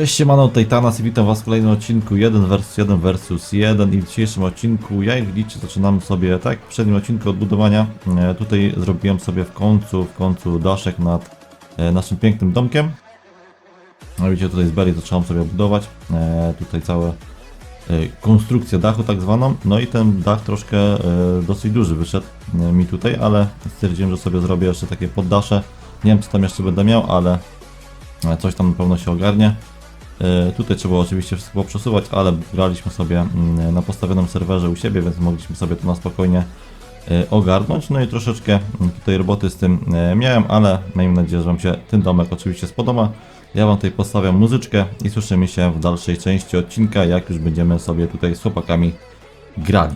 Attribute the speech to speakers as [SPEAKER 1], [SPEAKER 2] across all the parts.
[SPEAKER 1] Cześć, siemano, tutaj Tanas i witam was w kolejnym odcinku 1 vs 1 vs 1 i w dzisiejszym odcinku, jak widzicie, zaczynamy sobie, tak w poprzednim odcinku odbudowania, e, tutaj zrobiłem sobie w końcu, w końcu daszek nad e, naszym pięknym domkiem. No widzicie, tutaj z Beli zacząłem sobie budować, e, tutaj całe e, konstrukcję dachu tak zwaną, no i ten dach troszkę e, dosyć duży wyszedł e, mi tutaj, ale stwierdziłem, że sobie zrobię jeszcze takie poddasze, nie wiem co tam jeszcze będę miał, ale e, coś tam na pewno się ogarnie. E, Tutaj trzeba oczywiście wszystko przesuwać, ale graliśmy sobie mm, na postawionym serwerze u siebie, więc mogliśmy sobie to na spokojnie e, ogarnąć. No i troszeczkę mm, tutaj roboty z tym e, miałem, ale miejmy nadzieję, że Wam się ten domek oczywiście spodoba. Ja Wam tutaj postawiam muzyczkę i słyszymy się w dalszej części odcinka, jak już będziemy sobie tutaj z chłopakami grali.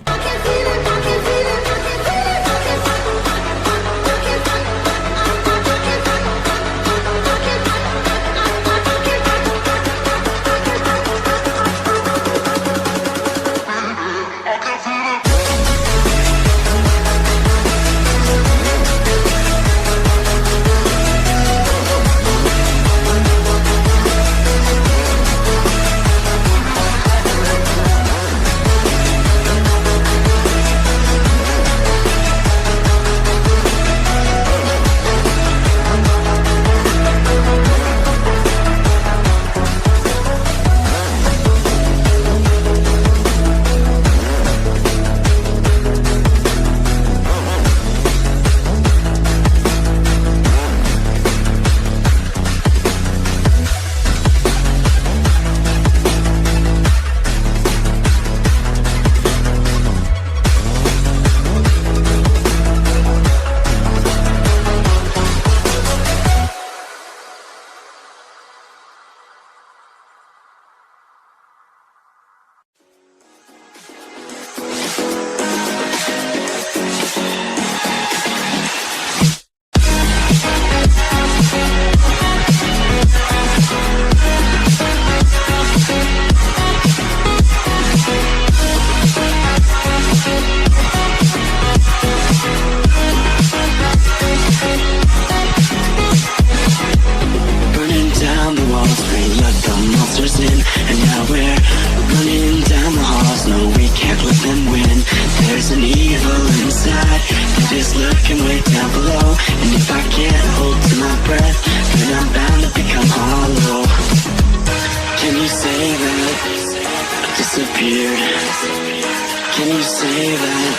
[SPEAKER 2] Say that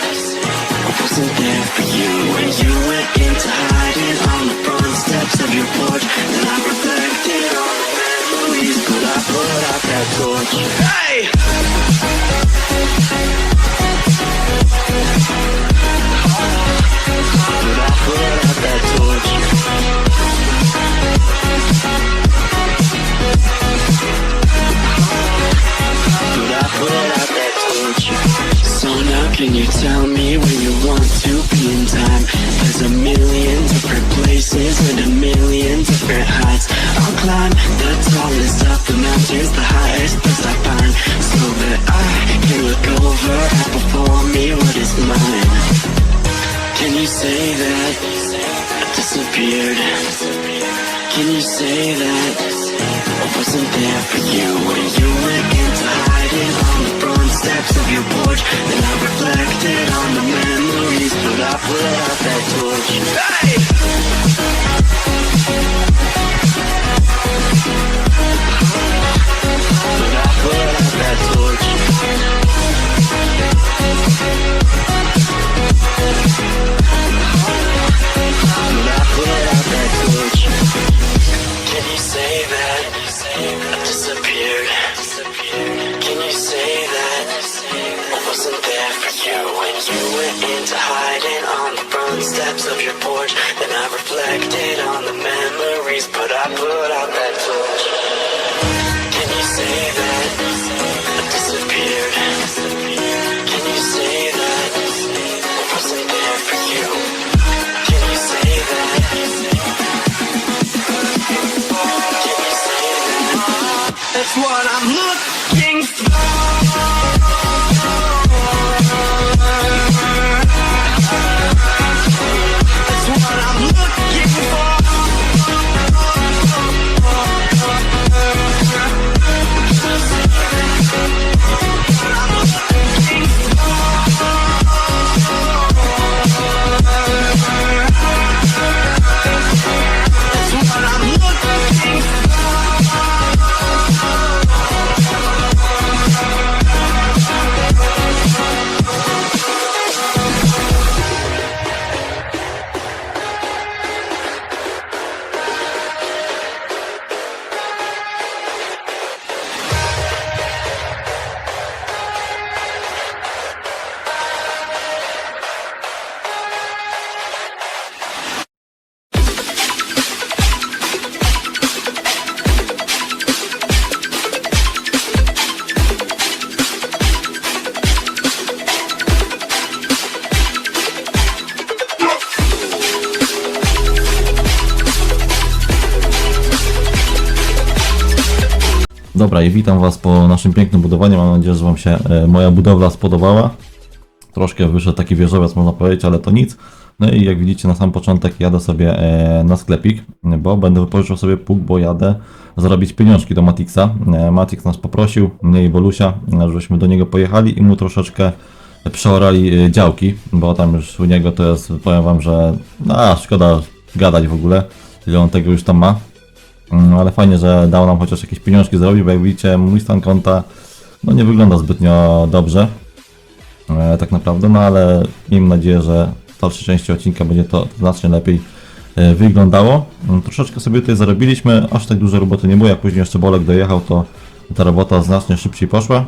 [SPEAKER 2] I wasn't there for you When you went into hiding on the front steps of your porch And I reflected on the memories But I put out that torch Hey! But I put can you tell me where you want to be in time? There's a million different places and a million different heights I'll climb the tallest of the mountains, the highest place I find So that I can look over and before me what is mine Can you say that I disappeared? Can you say that I wasn't there for you when you went into hiding on the steps of your porch? Then I reflected on the memories, but I put out that torch. Hey!
[SPEAKER 1] Dobra i witam Was po naszym pięknym budowaniu. Mam nadzieję, że Wam się e, moja budowla spodobała. Troszkę wyszedł taki wieżowiec, można powiedzieć, ale to nic. No i jak widzicie, na sam początek jadę sobie e, na sklepik, bo będę wypożyczył sobie pług, bo jadę zarobić pieniążki do Matixa. E, Matix nas poprosił, mnie i Bolusia, żebyśmy do niego pojechali i mu troszeczkę przeorali działki, bo tam już u niego to jest, powiem Wam, że a, szkoda gadać w ogóle, ile on tego już tam ma. No ale fajnie, że dał nam chociaż jakieś pieniążki zrobić, bo jak widzicie, mój stan konta no nie wygląda zbytnio dobrze. E, tak naprawdę, no ale miejmy nadzieję, że w dalszej części odcinka będzie to znacznie lepiej e, wyglądało. Mm, Troszeczkę sobie tutaj zarobiliśmy, aż tak dużo roboty nie było, jak później jeszcze Bolek dojechał, to ta robota znacznie szybciej poszła.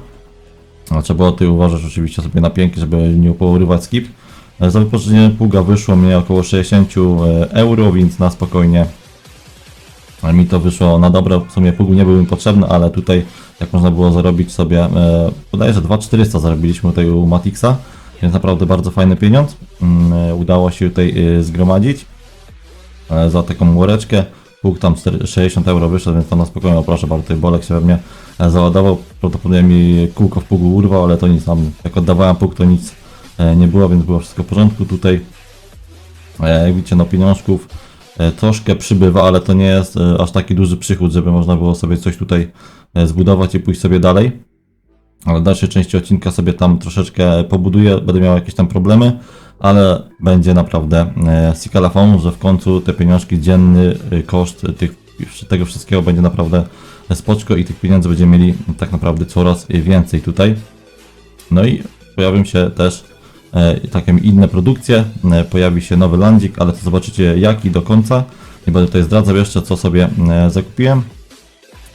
[SPEAKER 1] Trzeba było ty uważać oczywiście sobie na pięki, żeby nie pourywać skip. E, Za wypożyczenie pługa wyszło mnie około 60 euro, więc na spokojnie ale mi to wyszło na dobre, w sumie pługu nie był mi potrzebny, ale tutaj jak można było zarobić sobie, e, wydaje że 2400 zarobiliśmy tutaj u Matixa, więc naprawdę bardzo fajny pieniądz. Mm, e, udało się tutaj e, zgromadzić e, za taką łoreczkę. Pług tam 4 60 euro wyszedł, więc to na spokojnie, proszę bardzo, tutaj Bolek się we mnie załadował. Prawdopodobnie mi kółko w pługu urwał, ale to nic tam, jak oddawałem pług to nic nie było, więc było wszystko w porządku tutaj. Jak widzicie, no pieniążków troszkę przybywa, ale to nie jest e, aż taki duży przychód, żeby można było sobie coś tutaj e, zbudować i pójść sobie dalej. Ale w dalszej części odcinka sobie tam troszeczkę pobuduję, będę miał jakieś tam problemy, ale będzie naprawdę e, sikalafon, że w końcu te pieniążki, dzienny e, koszt tych, tego wszystkiego będzie naprawdę spoczko i tych pieniędzy będziemy mieli tak naprawdę coraz więcej tutaj. No i pojawią się też e, takie inne produkcje, e, pojawi się nowy landzik, ale to zobaczycie jaki do końca. Nie będę tutaj zdradzał jeszcze co sobie e, zakupiłem.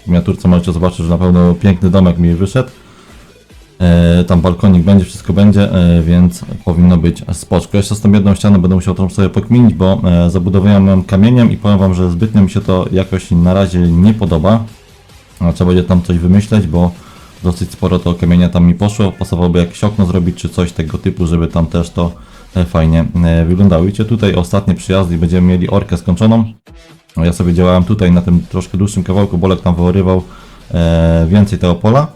[SPEAKER 1] W miniaturce możecie zobaczyć, że na pewno piękny domek mi wyszedł. E, tam balkonik będzie, wszystko będzie, e, więc powinno być spoczko. Jeszcze z tą jedną ścianą będę musiał troszkę sobie pokminić, bo e, zabudowałem ją kamieniem i powiem Wam, że zbytnio mi się to jakoś na razie nie podoba. Trzeba będzie tam coś wymyśleć, bo dosyć sporo to kamienia tam mi poszło. Pasowałoby jakieś okno zrobić, czy coś tego typu, żeby tam też to e, fajnie e, wyglądało. Widzicie, tutaj ostatnie przyjazdy i będziemy mieli orkę skończoną. Ja sobie działałem tutaj na tym troszkę dłuższym kawałku, Bolek tam wyorywał e, więcej tego pola.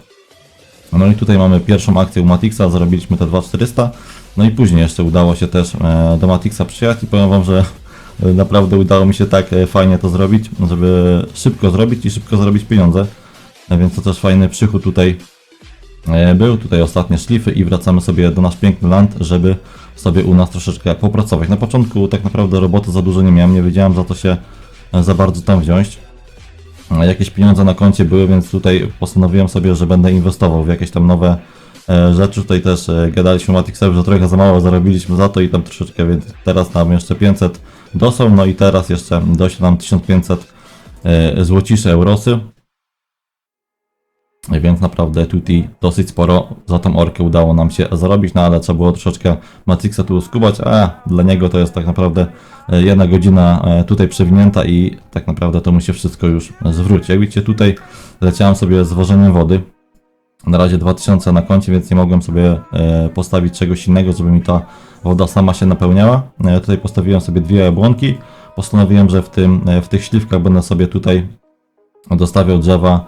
[SPEAKER 1] No i tutaj mamy pierwszą akcję u Matixa, zarobiliśmy te 2400. No i później jeszcze udało się też do Matixa przyjechać i powiem Wam, że naprawdę udało mi się tak fajnie to zrobić, żeby szybko zrobić i szybko zarobić pieniądze. E, Więc to też fajny przychód tutaj e, był. Tutaj ostatnie szlify i wracamy sobie do nasz piękny land, żeby sobie u nas troszeczkę popracować. Na początku tak naprawdę roboty za dużo nie miałem, nie wiedziałem za to się e, za bardzo tam wziąć. A Jakieś pieniądze na koncie były, więc tutaj postanowiłem sobie, że będę inwestował w jakieś tam nowe e, rzeczy. Tutaj też e, gadaliśmy Matixowi, że trochę za mało zarobiliśmy za to i tam troszeczkę, więc teraz nam jeszcze 500 dosą, no i teraz jeszcze dość nam 1500 e, złocisze eurosy. Więc naprawdę tutaj dosyć sporo za tą orkę udało nam się zarobić, no ale trzeba było troszeczkę Matrixa tu skubać, a dla niego to jest tak naprawdę e, jedna godzina e, tutaj przewinięta i tak naprawdę to mu się wszystko już zwróci. Jak widzicie tutaj leciałem sobie z wożeniem wody, na razie 2000 na koncie, więc nie mogłem sobie e, postawić czegoś innego, żeby mi ta woda sama się napełniała. Tutaj postawiłem sobie dwie błonki, postanowiłem, że w, tym, w tych śliwkach będę sobie tutaj dostawiał drzewa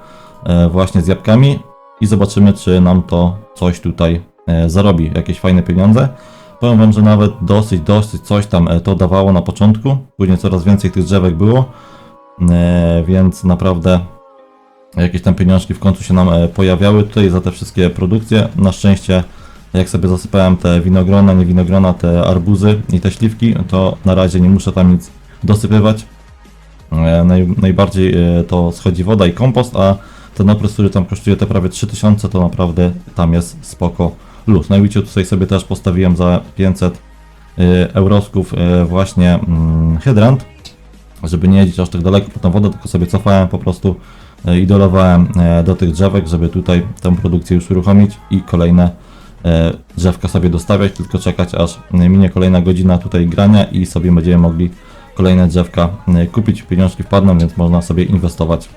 [SPEAKER 1] właśnie z jabłkami i zobaczymy, czy nam to coś tutaj e, zarobi, jakieś fajne pieniądze. Powiem Wam, że nawet dosyć, dosyć coś tam e, to dawało na początku, później coraz więcej tych drzewek było, e, więc naprawdę jakieś tam pieniążki w końcu się nam e, pojawiały tutaj za te wszystkie produkcje. Na szczęście jak sobie zasypałem te winogrona, nie winogrona, te arbuzy i te śliwki, to na razie nie muszę tam nic dosypywać. E, Naj, najbardziej e, to schodzi woda i kompost, a ten okres, który tam kosztuje te prawie 3000, to naprawdę tam jest spoko luz. No i widzicie, tutaj sobie też postawiłem za 500 e, eurosków e, właśnie mm, hydrant, żeby nie jeździć aż tak daleko po tą wodę, tylko sobie cofałem po prostu e, i dolewałem e, do tych drzewek, żeby tutaj tę produkcję już uruchomić i kolejne drzewka sobie dostawiać, tylko czekać aż minie kolejna godzina tutaj grania i sobie będziemy mogli kolejne drzewka kupić, pieniążki wpadną, więc można sobie inwestować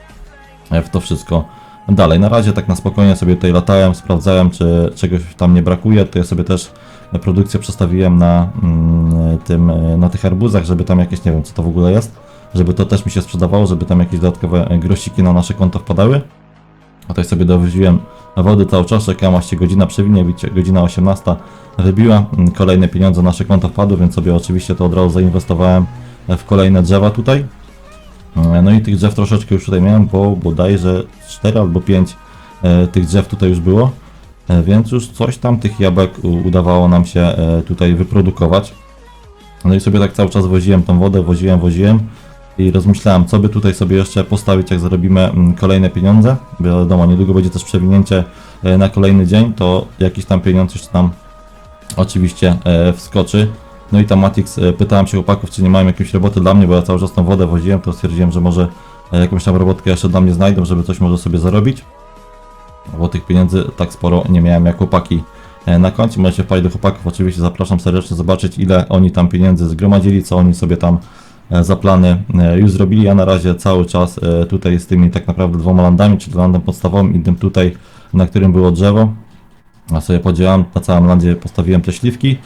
[SPEAKER 1] w to wszystko dalej. Na razie tak na spokojnie sobie tutaj latałem, sprawdzałem czy czegoś tam nie brakuje, ja sobie też produkcję przestawiłem na mm, tym, na tych arbuzach, żeby tam jakieś, nie wiem co to w ogóle jest, żeby to też mi się sprzedawało, żeby tam jakieś dodatkowe grosiki na nasze konto wpadały. Tutaj sobie dowoziłem wody cały czas, czekałem godzina przewinie, widzicie, godzina 18 wybiła, Mm, kolejne pieniądze na nasze konto wpadły, więc sobie oczywiście to od razu zainwestowałem w kolejne drzewa tutaj. E, No i tych drzew troszeczkę już tutaj miałem, bo bodajże 4 albo 5 e, tych drzew tutaj już było, e, więc już coś tam tych jabłek udawało nam się tutaj wyprodukować. No i sobie tak cały czas woziłem tą wodę, woziłem, woziłem i rozmyślałem, co by tutaj sobie jeszcze postawić, jak zarobimy mm, kolejne pieniądze. Wiadomo, niedługo będzie też przewinięcie na kolejny dzień, to jakiś tam pieniądz jeszcze tam oczywiście wskoczy. No i tam Matix, e, pytałem się chłopaków, czy nie mają jakiejś roboty dla mnie, bo ja cały czas tą wodę woziłem, to stwierdziłem, że może e, jakąś tam robotkę jeszcze dla mnie znajdą, żeby coś może sobie zarobić. Bo tych pieniędzy tak sporo nie miałem jak chłopaki e, na koncie. Możecie wpaść do chłopaków, oczywiście zapraszam serdecznie zobaczyć ile oni tam pieniędzy zgromadzili, co oni sobie tam za plany już zrobili. Ja na razie cały czas tutaj z tymi tak naprawdę dwoma landami, czyli landem podstawowym i tym tutaj, na którym było drzewo. A sobie podziałam, na całym landzie postawiłem te śliwki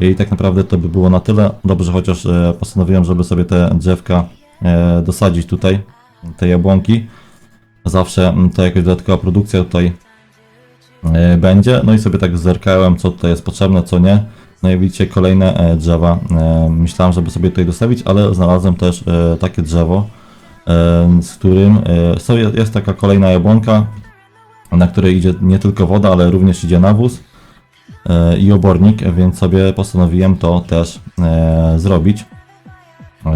[SPEAKER 1] i tak naprawdę to by było na tyle. Dobrze, chociaż e, postanowiłem, żeby sobie te drzewka e, dosadzić tutaj, te jabłonki. Zawsze to jakaś dodatkowa produkcja tutaj e, będzie. No i sobie tak zerkałem, co tutaj jest potrzebne, co nie. No i widzicie kolejne drzewa. Myślałem, żeby sobie tutaj dostawić, ale znalazłem też takie drzewo, z którym jest taka kolejna jabłonka, na której idzie nie tylko woda, ale również idzie nawóz i obornik, więc sobie postanowiłem to też e, zrobić,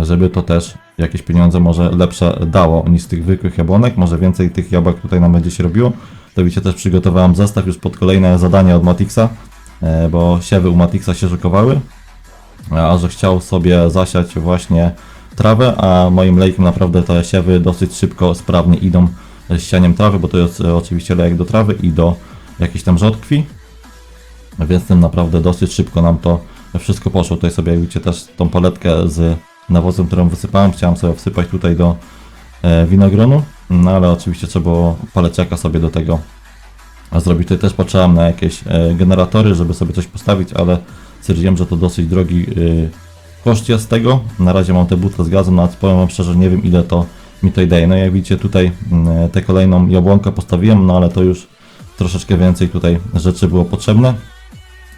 [SPEAKER 1] żeby to też jakieś pieniądze może lepsze dało niż tych zwykłych jabłonek, może więcej tych jabłek tutaj nam będzie się robiło. To widzicie, też przygotowałem zestaw już pod kolejne zadanie od Matixa, e, bo siewy u Matixa się szykowały, a że chciał sobie zasiać właśnie trawę, a moim lejkiem naprawdę te siewy dosyć szybko, sprawnie idą z sianiem trawy, bo to jest e, oczywiście lejek do trawy i do jakiejś tam rzodkwi, więc tym naprawdę dosyć szybko nam to wszystko poszło. Tutaj sobie widzicie też tą paletkę z nawozem, którą wysypałem, chciałem sobie wsypać tutaj do e, winogronu, no ale oczywiście trzeba było paleciaka sobie do tego zrobić. Tutaj też patrzyłem na jakieś e, generatory, żeby sobie coś postawić, ale stwierdziłem, że to dosyć drogi e, koszt jest tego. Na razie mam te butle z gazem, no ale powiem wam szczerze, nie wiem ile to mi tutaj daje. No jak widzicie tutaj mm, tę kolejną jabłonkę postawiłem, no ale to już troszeczkę więcej tutaj rzeczy było potrzebne.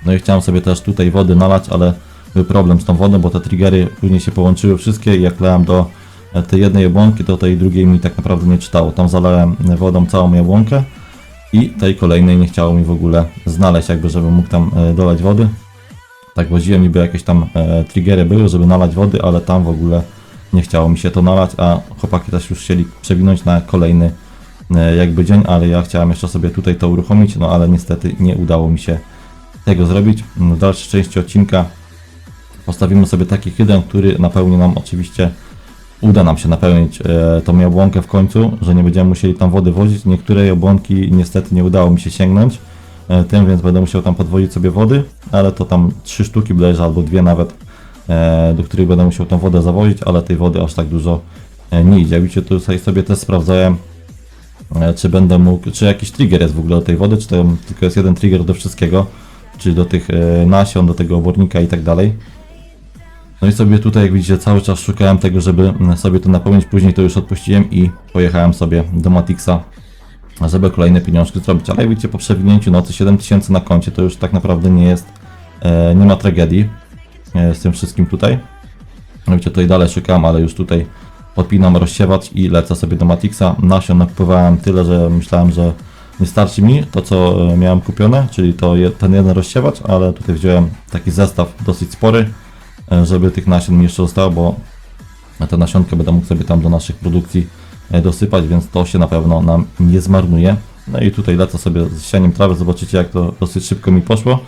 [SPEAKER 1] No i chciałem sobie też tutaj wody nalać, ale był problem z tą wodą, bo te triggery później się połączyły wszystkie i jak lałem do e, tej jednej jabłonki, to tej drugiej mi tak naprawdę nie czytało. Tam zalałem wodą całą jabłonkę i tej kolejnej nie chciało mi w ogóle znaleźć, jakby żeby mógł tam e, dolać wody. Tak woziłem, niby jakieś tam e, triggery były, żeby nalać wody, ale tam w ogóle nie chciało mi się to nalać, a chłopaki też już chcieli przewinąć na kolejny e, jakby dzień, ale ja chciałem jeszcze sobie tutaj to uruchomić, no ale niestety nie udało mi się tego zrobić. W dalszej części odcinka postawimy sobie taki hydran, który napełni nam oczywiście, uda nam się napełnić e, tą jabłonkę w końcu, że nie będziemy musieli tam wody wozić. Niektóre jabłonki niestety nie udało mi się sięgnąć e, tym, więc będę musiał tam podwozić sobie wody, ale to tam trzy sztuki bodajże, albo dwie nawet, e, do których będę musiał tą wodę zawozić, ale tej wody aż tak dużo nie idzie. Widzicie, tutaj sobie też sprawdzałem, czy będę mógł, czy jakiś trigger jest w ogóle do tej wody, czy to tylko jest jeden trigger do wszystkiego, czyli do tych e, nasion, do tego obornika i tak dalej. No i sobie tutaj, jak widzicie, cały czas szukałem tego, żeby mm, sobie to napełnić. Później to już odpuściłem i pojechałem sobie do Matixa, żeby kolejne pieniążki zrobić. Ale jak widzicie, po przewinięciu nocy 7000 na koncie, to już tak naprawdę nie jest, e, nie ma tragedii e, z tym wszystkim tutaj. No widzicie, tutaj dalej szukałem, ale już tutaj podpinam rozsiewacz i lecę sobie do Matixa. Nasion nakupowałem tyle, że myślałem, że nie starczy mi to, co e, miałem kupione, czyli to ten jeden rozsiewacz, ale tutaj wziąłem taki zestaw dosyć spory, e, żeby tych nasion mi jeszcze zostało, bo te nasionkę będę mógł sobie tam do naszych produkcji e, dosypać, więc to się na pewno nam nie zmarnuje. No i tutaj lecę sobie z sianiem trawy, zobaczycie jak to dosyć szybko mi poszło,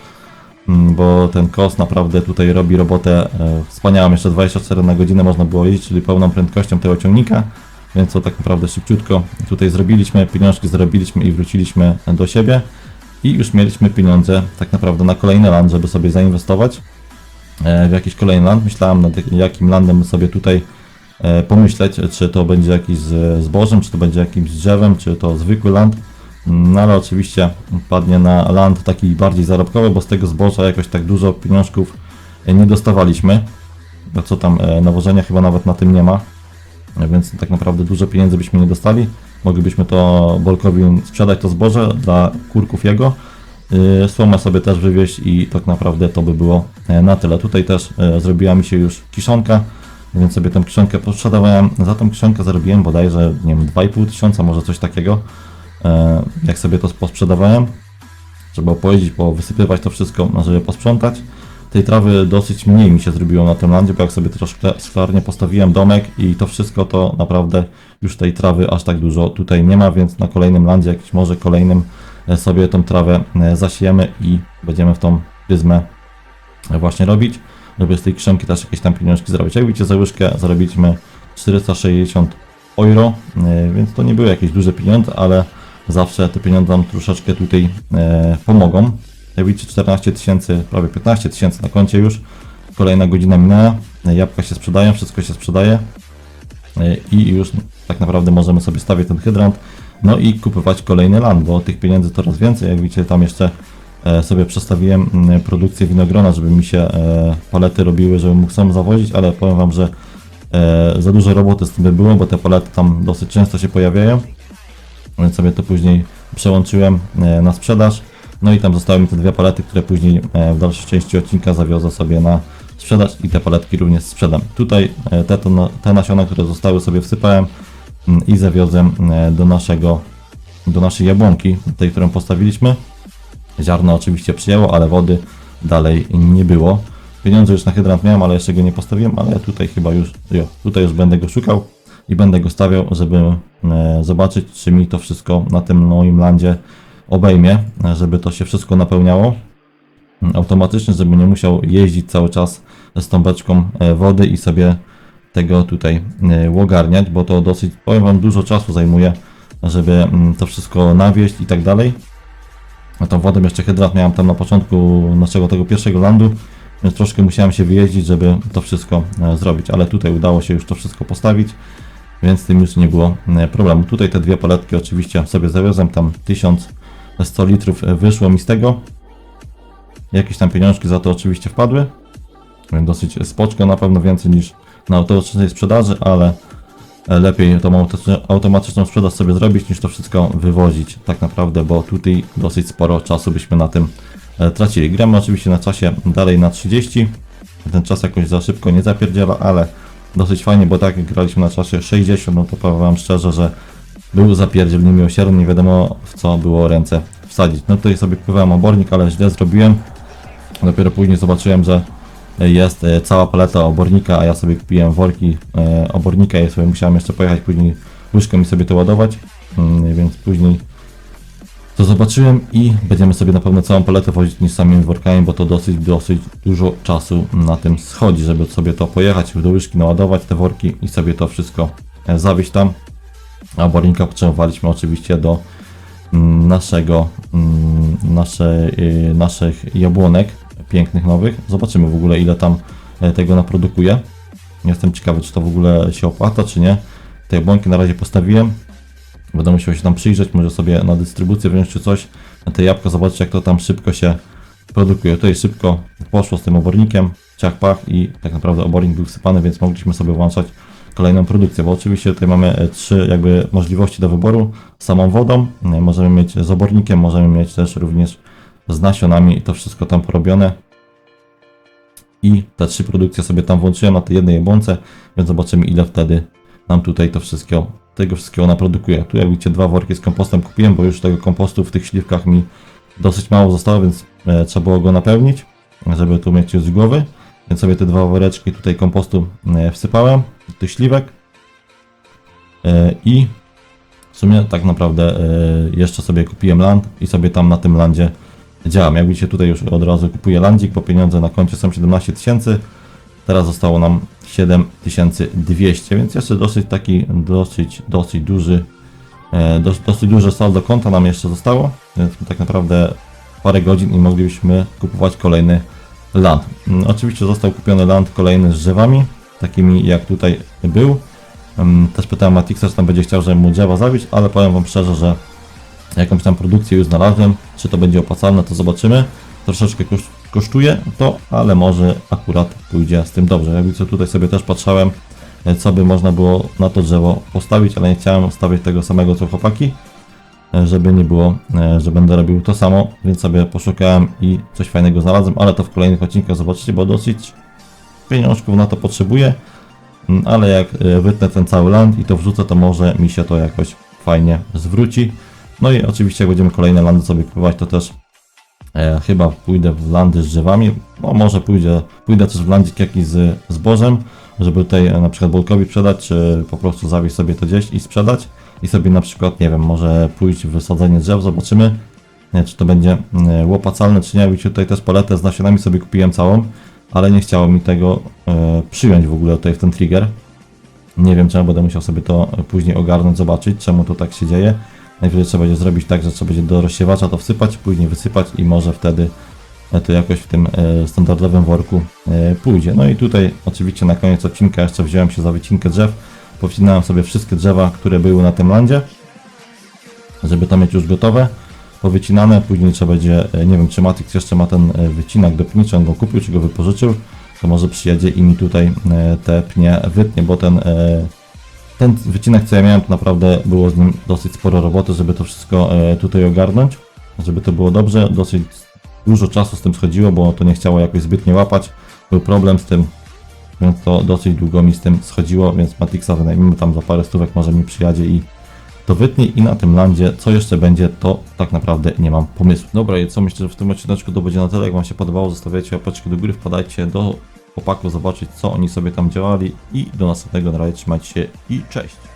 [SPEAKER 1] mm, bo ten kos naprawdę tutaj robi robotę wspaniałą, jeszcze 24 na godzinę można było jeździć, czyli pełną prędkością tego ciągnika, więc to tak naprawdę szybciutko tutaj zrobiliśmy, pieniążki zarobiliśmy i wróciliśmy do siebie i już mieliśmy pieniądze tak naprawdę na kolejny land, żeby sobie zainwestować e, w jakiś kolejny land. Myślałem nad jakim landem sobie tutaj e, pomyśleć, czy to będzie jakiś z zbożem, czy to będzie jakimś drzewem, czy to zwykły land. No ale oczywiście padnie na land taki bardziej zarobkowy, bo z tego zboża jakoś tak dużo pieniążków e, nie dostawaliśmy. Co tam, nawożenia chyba nawet na tym nie ma, więc tak naprawdę dużo pieniędzy byśmy nie dostali. moglibyśmy to Bolkowi sprzedać to zboże dla kurków jego. Yy, Słomę sobie też wywieźć i tak naprawdę to by było e, na tyle. Tutaj też e, zrobiła mi się już kiszonka, więc sobie tę kiszonkę posprzedawałem. Za tą kiszonkę zarobiłem bodajże, nie wiem, 2,5 tysiąca, może coś takiego, e, jak sobie to posprzedawałem. Trzeba pojeździć, powysypywać to wszystko, no, żeby posprzątać. Tej trawy dosyć mniej mi się zrobiło na tym landzie, bo jak sobie troszkę szklarnie postawiłem domek i to wszystko, to naprawdę już tej trawy aż tak dużo tutaj nie ma, więc na kolejnym landzie, jakimś może kolejnym e, sobie tą trawę e, zasiejemy i będziemy w tą pryzmę e, właśnie robić, żeby z tej kiszonki też jakieś tam pieniążki zrobić. Jak widzicie, za łyżkę zarobiliśmy 460 euro, więc to nie były jakieś duże pieniądze, ale zawsze te pieniądze nam troszeczkę tutaj pomogą. Jak widzicie 14 tysięcy, prawie 15 tysięcy na koncie już. Kolejna godzina minęła, jabłka się sprzedają, wszystko się sprzedaje e, i już tak naprawdę możemy sobie stawiać ten hydrant, no i kupować kolejny land, bo tych pieniędzy coraz więcej. Jak widzicie tam jeszcze e, sobie przestawiłem mm, produkcję winogrona, żeby mi się e, palety robiły, żebym mógł sam zawozić, ale powiem wam, że za dużo roboty z tym by było, bo te palety tam dosyć często się pojawiają więc sobie to później przełączyłem na sprzedaż. No i tam zostały mi te dwie palety, które później e, w dalszej części odcinka zawiozę sobie na sprzedaż i te paletki również sprzedam. Tutaj e, te, te nasiona, które zostały sobie wsypałem mm, i zawiozłem e, do naszego, do naszej jabłonki, tej, którą postawiliśmy. Ziarno oczywiście przyjęło, ale wody dalej nie było. Pieniądze już na hydrant miałem, ale jeszcze go nie postawiłem, ale tutaj chyba już, jo, tutaj już będę go szukał i będę go stawiał, żeby e, zobaczyć, czy mi to wszystko na tym moim landzie obejmie, żeby to się wszystko napełniało automatycznie, żeby nie musiał jeździć cały czas z tą beczką e, wody i sobie tego tutaj e, ogarniać, bo to dosyć, powiem Wam, dużo czasu zajmuje, żeby mm, to wszystko nawieść i tak dalej. A tą wodę jeszcze hydrant miałem tam na początku naszego tego pierwszego landu, więc troszkę musiałem się wyjeździć, żeby to wszystko e, zrobić, ale tutaj udało się już to wszystko postawić, więc z tym już nie było problemu. Tutaj te dwie paletki oczywiście sobie zawiozłem, tam 1100 litrów e, wyszło mi z tego. Jakieś tam pieniążki za to oczywiście wpadły, dosyć spoczko, na pewno więcej niż na automatycznej sprzedaży, ale e, lepiej tą automatyczną- automatyczną sprzedaż sobie zrobić, niż to wszystko wywozić tak naprawdę, bo tutaj dosyć sporo czasu byśmy na tym e, tracili. Gramy oczywiście na czasie dalej na 30, ten czas jakoś za szybko nie zapierdziela, ale dosyć fajnie, bo tak jak graliśmy na czasie 60, no to powiem wam szczerze, że był zapierdziel niemiłosierny, nie wiadomo w co było ręce wsadzić. No tutaj sobie kupowałem obornik, ale źle zrobiłem. Dopiero później zobaczyłem, że jest e, cała paleta obornika, a ja sobie kupiłem worki e, obornika i sobie musiałem jeszcze pojechać później łyżką i sobie to ładować, Mm, więc później to zobaczyłem i będziemy sobie na pewno całą paletę wozić niż samymi workami, bo to dosyć, dosyć dużo czasu na tym schodzi, żeby sobie to pojechać do łyżki, naładować te worki i sobie to wszystko e, zawieźć tam. A obornika potrzebowaliśmy oczywiście do mm, naszego, mm, nasze, y, naszych jabłonek pięknych nowych. Zobaczymy w ogóle ile tam e, tego naprodukuje. Jestem ciekawy czy to w ogóle się opłata czy nie. Te jabłonki na razie postawiłem. Będę musiał się tam przyjrzeć, może sobie na dystrybucję wziąć czy coś. Te jabłka zobaczyć jak to tam szybko się produkuje. Tutaj szybko poszło z tym obornikiem, ciach pach i tak naprawdę obornik był wsypany, więc mogliśmy sobie włączać kolejną produkcję, bo oczywiście tutaj mamy e, trzy jakby możliwości do wyboru. Samą wodą, e, możemy mieć z obornikiem, możemy mieć też również z nasionami i to wszystko tam porobione. I te trzy produkcje sobie tam włączyłem na tej jednej jabłonce, więc zobaczymy ile wtedy nam tutaj to wszystko, tego wszystkiego naprodukuje. Tu jak widzicie dwa worki z kompostem kupiłem, bo już tego kompostu w tych śliwkach mi dosyć mało zostało, więc e, trzeba było go napełnić, żeby tu mieć już z głowy. Więc sobie te dwa woreczki tutaj kompostu wsypałem, tych śliwek. E, I w sumie tak naprawdę e, jeszcze sobie kupiłem land i sobie tam na tym landzie działam. Jak widzicie tutaj już od razu kupuję landzik, bo pieniądze na koncie są 17 tysięcy. Teraz zostało nam 7200, więc jeszcze dosyć taki, dosyć, dosyć duży, e, dos, dosyć duże saldo konta nam jeszcze zostało, więc tak naprawdę parę godzin i moglibyśmy kupować kolejny land. Mm, Oczywiście został kupiony land kolejny z drzewami, takimi jak tutaj był. Też pytałem Matixa, czy tam będzie chciał, żebym mu drzewa zawieść, ale powiem wam szczerze, że jakąś tam produkcję już znalazłem. Czy to będzie opłacalne, to zobaczymy. Troszeczkę koszt- kosztuje to, ale może akurat pójdzie z tym dobrze. Jak widzicie, tutaj sobie też patrzałem e, co by można było na to drzewo postawić, ale nie chciałem stawiać tego samego co chłopaki, e, żeby nie było, e, że będę robił to samo, więc sobie poszukałem i coś fajnego znalazłem, ale to w kolejnych odcinkach zobaczycie, bo dosyć pieniążków na to potrzebuję, Mm, ale jak e, wytnę ten cały land i to wrzucę, to może mi się to jakoś fajnie zwróci. No i oczywiście jak będziemy kolejne landy sobie kupować, to też e, chyba pójdę w landy z drzewami, no może pójdę, pójdę też w landzik jakiś z zbożem, żeby tutaj e, na przykład Bolkowi sprzedać, czy po prostu zawieźć sobie to gdzieś i sprzedać i sobie na przykład, nie wiem, może pójść w wysadzenie drzew, zobaczymy, nie, czy to będzie e, łopacalne, czy nie. Widzicie, tutaj też paletę z nasionami sobie kupiłem całą, ale nie chciało mi tego e, przyjąć w ogóle tutaj w ten trigger. Nie wiem czemu, będę musiał sobie to później ogarnąć, zobaczyć czemu to tak się dzieje. Najpierw trzeba będzie zrobić tak, że trzeba będzie do rozsiewacza to wsypać, później wysypać i może wtedy e, to jakoś w tym e, standardowym worku e, pójdzie. No i tutaj oczywiście na koniec odcinka jeszcze wziąłem się za wycinkę drzew. Powycinałem sobie wszystkie drzewa, które były na tym landzie, żeby to mieć już gotowe powycinane, później trzeba będzie, e, nie wiem czy Matrix jeszcze ma ten e, wycinak do pni, czy on go kupił, czy go wypożyczył, to może przyjedzie i mi tutaj e, te pnie wytnie, bo ten, ten wycinek co ja miałem, to naprawdę było z nim dosyć sporo roboty, żeby to wszystko tutaj ogarnąć, żeby to było dobrze, dosyć dużo czasu z tym schodziło, bo to nie chciało jakoś zbytnio łapać, był problem z tym, więc to dosyć długo mi z tym schodziło, więc Matrixa wynajmijmy tam za parę stówek, może mi przyjadzie i to wytnie i na tym landzie, co jeszcze będzie, to tak naprawdę nie mam pomysłu. Dobra, i co myślę, że w tym odcineczku to będzie na tyle. Jak Wam się podobało, zostawiajcie łapeczki do góry, wpadajcie do chłopaków, zobaczyć co oni sobie tam działali i do następnego na razie trzymajcie się i cześć!